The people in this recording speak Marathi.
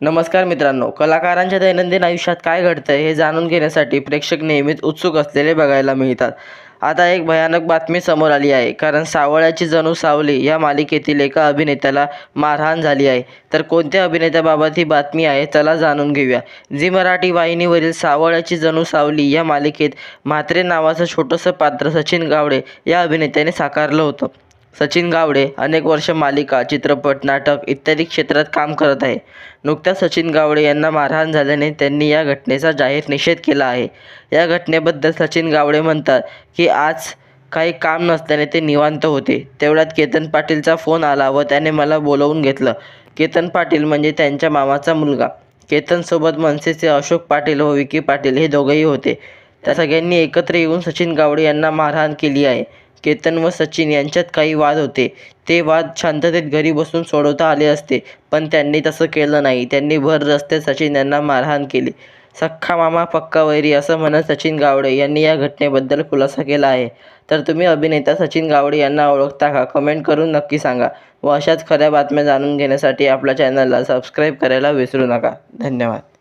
नमस्कार मित्रांनो कलाकारांच्या दैनंदिन आयुष्यात काय घडतं हे जाणून घेण्यासाठी प्रेक्षक नेहमीच उत्सुक असलेले बघायला मिळतात. आता एक भयानक बातमी समोर आली आहे कारण सावळ्याची जणू सावली या मालिकेतील एका अभिनेत्याला मारहाण झाली आहे. तर कोणत्या अभिनेत्याबाबत ही बातमी आहे चला जाणून घेऊया. झी मराठी वाहिनीवरील सावळ्याची जणू सावली या मालिकेत म्हात्रे नावाचं छोटंसं पात्र सचिन गावडे या अभिनेत्याने साकारलं होतं. सचिन गावडे अनेक वर्ष मालिका चित्रपट नाटक इत्यादी क्षेत्रात काम करत आहे. नुकत्याच सचिन गावडे यांना मारहाण झाल्याने त्यांनी या घटनेचा जाहीर निषेध केला आहे. या घटनेबद्दल सचिन गावडे म्हणतात की आज काही काम नसल्याने ते निवांत होते. तेवढ्यात केतन पाटीलचा फोन आला व त्याने मला बोलवून घेतलं. केतन पाटील म्हणजे त्यांच्या मामाचा मुलगा. केतनसोबत मनसेचे अशोक पाटील व विकी पाटील हे दोघंही होते. त्या सगळ्यांनी एकत्र येऊन सचिन गावडे यांना मारहाण केली आहे. केतन व सचिन यांच्यात काही वाद होते. ते वाद शांततेत घरी बसून सोडवता आले असते पण त्यांनी तसं केलं नाही. त्यांनी भर रस्ते सचिन यांना मारहाण केली. सख्खा मामा पक्का वैरी असं म्हणत सचिन गावडे यांनी या घटनेबद्दल खुलासा केला आहे. तर तुम्ही अभिनेता सचिन गावडे यांना ओळखता का? कमेंट करून नक्की सांगा व अशाच खऱ्या बातम्या जाणून घेण्यासाठी आपल्या चॅनलला सबस्क्राईब करायला विसरू नका. धन्यवाद.